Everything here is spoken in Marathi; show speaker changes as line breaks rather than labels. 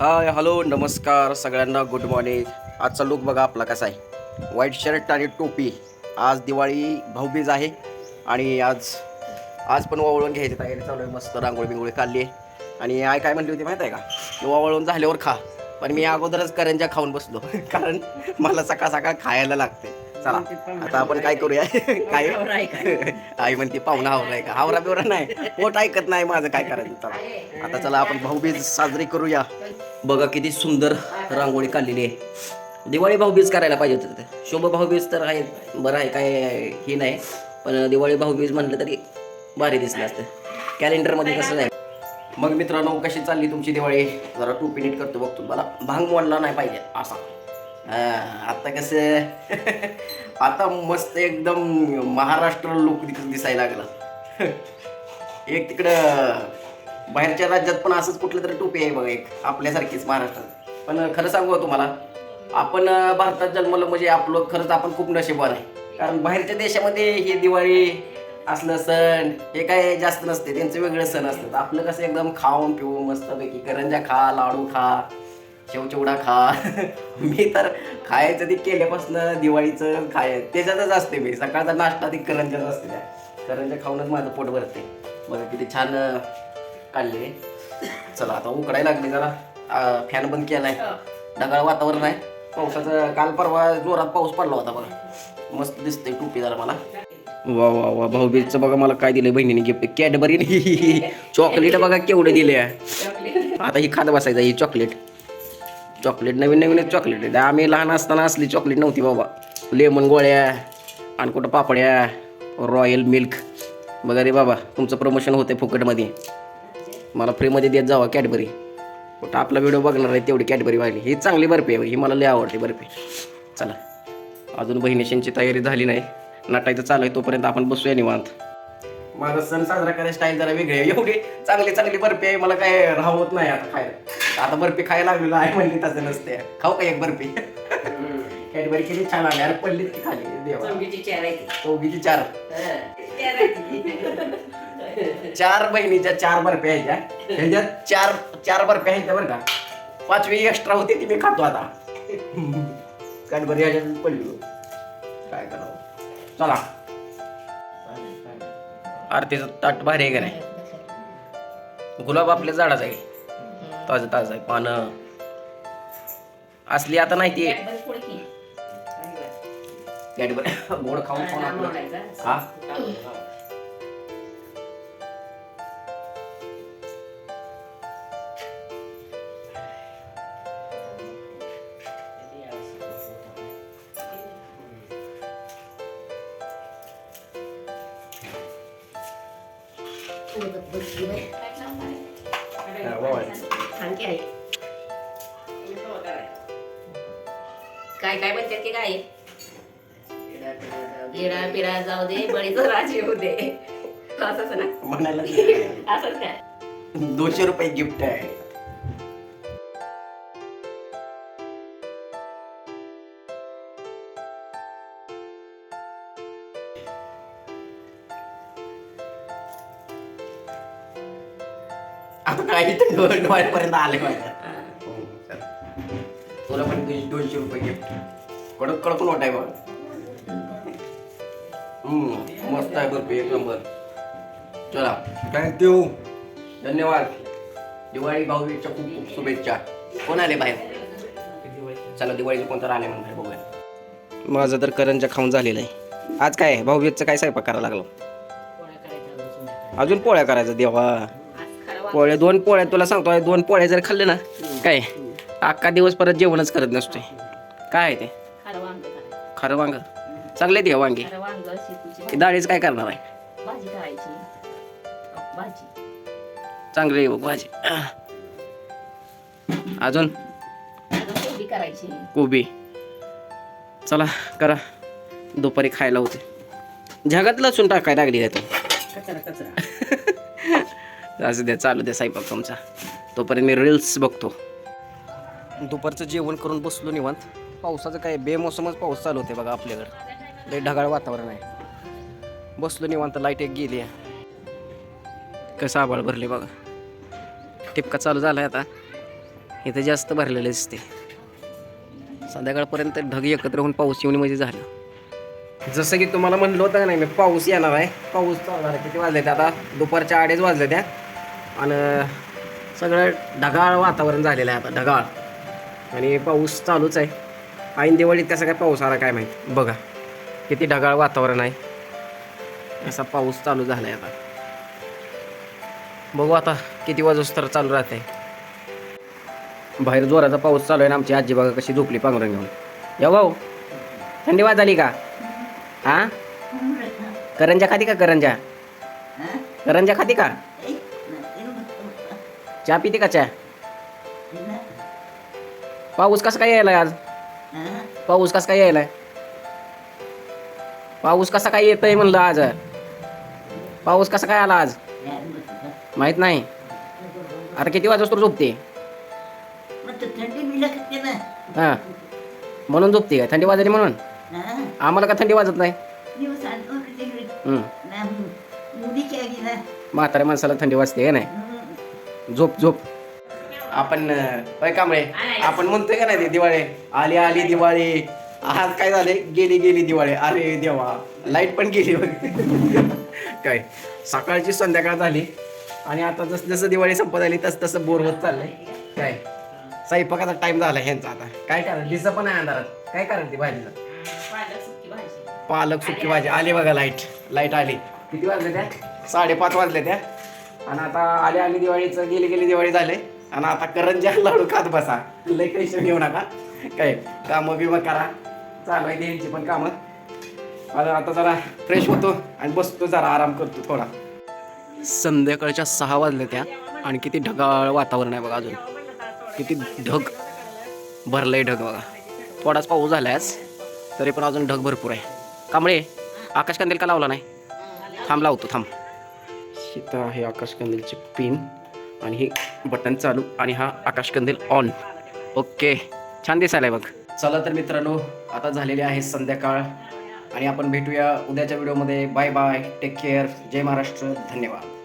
हाय हॅलो नमस्कार सगळ्यांना गुड मॉर्निंग आजचा लुक बघा आपला कसा आहे. व्हाईट शर्ट आणि टोपी. आज दिवाळी भाऊबीज आहे आणि आज आज पण वावळून घ्यायची तयारी चालू आहे. मस्त रांगोळी बिंगोळी काढली आहे. आणि आय काय म्हणली होती माहिती आहे का की झाल्यावर खा. पण मी अगोदरच करंजा खाऊन बसलो. कारण मला सकाळ सकाळ खायला लागते. चला आता आपण काय करूया? काय? आई म्हणते पाहुणा हावराय का? हावरा बिवरा नाही. पोट ऐकत नाही माझं काय करायचं. चला आता चला आपण भाऊबीज साजरी करूया. बघा किती सुंदर रांगोळी काढलेली आहे. दिवाळी भाऊबीज करायला पाहिजे होतं शुभ भाऊबीज तर आहे बरं आहे काय हे नाही. पण दिवाळी भाऊबीज म्हटलं तरी भारी दिसलं असतं. कॅलेंडरमध्ये कसं आहे मग मित्रांनो कशी चालली तुमची दिवाळी? जरा टू नीट करतो बघतो. मला भांग मोडला नाही पाहिजे असा. आता कसं? आता मस्त एकदम महाराष्ट्र लोक दिसायला लागला. एक तिकडं बाहेरच्या राज्यात पण असंच कुठलं तरी टोपी आहे बघा एक आपल्यासारखीच महाराष्ट्रात. पण खरं सांगू का तुम्हाला आपण भारतात जन्मलं म्हणजे आपलं खरंच आपण खूप नशीबवान आहे. कारण बाहेरच्या देशामध्ये ही दिवाळी असलं सण हे काय जास्त नसते त्यांचे वेगळे सण असतात. आपलं कसं एकदम खाऊन पिऊन मस्तपैकी करंजा खा लाडू खा शेवचिवडा खा. मी तर खायचं ते केल्यापासून दिवाळीचं खाय त्याच्यातच असते मी. सकाळचा नाश्ता ती करंजाच असते त्या. करंजा खाऊनच माझं पोट भरते. बघा किती छान काढले चला आता उकडायला लागली जरा. फॅन बंद केलाय. ढगाळ वातावरण आहे. पावसाचं काल परवा जोरात पाऊस पडला होता बघा. मस्त दिसते टोपी जरा मला. वा वा वा भाऊबीजचं बघा मला काय दिलं बहिणीने गिफ्ट कॅडबरी चॉकलेट बघा केवढे दिले आता ही खात बसायचं ही चॉकलेट चॉकलेट नवीन नवीनच चॉकलेट आहे. आम्ही लहान असताना असली चॉकलेट नव्हती बाबा. लेमन गोळ्या आणि कुठं पापड्या रॉयल मिल्क बघा रे बाबा तुमचं प्रमोशन होते फुकटमध्ये. मला फ्रीमध्ये देत जावा कॅडबरी कुठं आपला व्हिडिओ बघणार आहे तेवढी कॅडबरी वाहिली ही चांगली बर्फी आहे ही मला लय आवडते बर्फी. चला. अजून बहिणीशांची तयारी झाली नाही. नटायचं चालू आहे तोपर्यंत आपण बसूया निवांत. माझा सण साजरा करायची स्टाईल जरा वेगळी आहे. एवढी चांगली चांगली बर्फी आहे मला काय राहत नाही आता खायला. आता बर्फी खायला लागलेलो आहे म्हणली तसं नसते. खाऊ का एक बर्फी? कॅडबरी किती छान आली. अरे पडली की खाली. देवा. चौघीची चार चार. बहिणीच्या चार बर्फ्या ह्याच्या ह्याच्यात चार चार बर्फ्या ह्याच्या बरं का. पाचवी एक्स्ट्रा होती ती मी खातो आता. कॅडबरी ह्याच्यात पडली काय करावं. चला. आरतीचं ताट भारी आहे का नाही? गुलाब आपल्या झाडाचं आहे. ताजं ताजं आहे पानं. असली आता नाही ती. कॅडबरी गोड खाऊन खाऊन आपलं. हा.
काय काय म्हणतात की काय? येडा पिडा जाऊ दे बळीचं राजे होऊ दे. असंच ना.
म्हणायला
असंच काय?
दोनशे रुपये गिफ्ट आहे. आता डो- डोळ्यापर्यंत आले माझ्या. हो, चल. तुला पण दोनशे दोनशे रुपये गिफ्ट कडक कडक नोट आहे बघ. हम्म मस्त आहे बरं एक नंबर. चला.
थँक्यू
धन्यवाद. दिवाळी भाऊबीजच्या खूप खूप शुभेच्छा. कोण आले बाहेर? चला दिवाळीचं कोणतं आले म्हणून बाहेर बघूया. माझं तर करंजा खाऊन झालेलं आहे. आज काय आहे? भाऊबीजचं काय स्वयंपाक करायला लागलो?
अजून.
पोळ्या करायचं देवा. पोळ्या दोन पोळ्या तुला सांगतो दोन पोळ्या जर खाल्ले ना काय? अख्खा दिवस परत जेवणच करत नसतोय. काय आहे ते?
खरं वांग
चांगले दे वांगी. ते डाळीच काय करणार आहे? चांगले भाजी. अजून?
कोबी
चला करा. दुपारी खायला होते. जगात लसूण टाकाय लागली आहे
कचरा.
असं द्या चालू द्या साईबाग तुमचा. तोपर्यंत मी रील्स बघतो. दुपारचं जेवण करून बसलो निवांत. पावसाचं काय बेमोसमच पाऊस चालू होते बघा आपल्याकडं. लय ढगाळ वातावरण आहे. बसलो निवांत लाइट एक गेली आहे. कसं आबाळ भरले बघा. टिपका चालू झालाय आता. इथं जास्त भरलेलं दिसते. संध्याकाळपर्यंत ढग एकत्र होऊन पाऊस येऊन म्हणजे झालं. जसं की तुम्हाला म्हणलं होतं का नाही मी पाऊस येणार आहे. पाऊस चालू आहे. किती वाजले आता? दुपारच्या अडीच वाजले त्या आणि सगळं ढगाळ वातावरण झालेलं आहे आता ढगाळ. आणि पाऊस चालूच आहे. ऐन दिवाळीत कसा काय पाऊस आला काय माहीत? बघा किती ढगाळ वातावरण आहे. असा पाऊस चालू झाला आहे आता. बघू आता किती वाजूस तर चालू राहते बाहेर जोराचा पाऊस चालू आहे ना आमची आजी बघा कशी झोपली पांघरून घेऊन. या भाऊ थंडी वाजाली का? हा? करंजा खाती का करंजा? करंजा खाती का? चहा पिते का चहा? पाऊस कसा काय यायला आज? पाऊस कसा काय यायलाय? पाऊस कसा काय येतोय म्हणलं आज? पाऊस कसा काय आला आज? माहीत नाही. अरे किती वाजता तर झोपते? हा. म्हणून झोपते का? थंडी वाजली म्हणून? आम्हाला का थंडी वाजत नाही? हम्म. म्हाताऱ्या माणसाला थंडी वाजते का नाही? झोप झोप. आपण काय कांबळे आपण म्हणतोय का नाही ते दिवाळी? आली आली दिवाळी. आज काय झाले गेली गेली दिवाळी. अरे देवा. लाइट पण गेली बघ. काय? सकाळची संध्याकाळ झाली. आणि आता जसं जसं दिवाळी संपत आली तसं तसं बोर होत चाललंय. काय? स्वयंपाकाचा टाइम झाला ह्यांचा आता. काय कारण? दिसं पण आहे अंधारात. काय कारण ती भाजीचं?
पालक भाजी
पालक सुकी भाजी. आली बघा लाइट. लाइट आली. किती वाजले त्या? साडेपाच वाजले त्या. आणि आता आले आले दिवाळीचं गेली गेली दिवाळी झाले. आणि आता करंजा लाडू खात बसा. लय टेन्शन घेऊ नका. काय? कामं बिमं करा. चालू आहे त्यांची पण कामं. आणि आता जरा फ्रेश होतो आणि बसतो जरा आराम करतो थोडा. संध्याकाळच्या सहा वाजल्या त्या आणि किती ढगाळ वातावरण आहे बघा अजून. किती ढग. भरलंय ढग बघा. थोडाच पाऊस झालाय तरी पण अजून ढग भरपूर आहे. कांबळे आकाश कंदील का लावला नाही? थांब लावतो थांब. इथं आहे आकाशकंदीलची पिन आणि हे बटन चालू आणि हा आकाशकंदील ऑन ओके छान दिसायला बघ. चला तर मित्रांनो आता झालेली आहे संध्याकाळ आणि आपण भेटूया उद्याच्या व्हिडिओमध्ये बाय बाय टेक केअर जय महाराष्ट्र. धन्यवाद.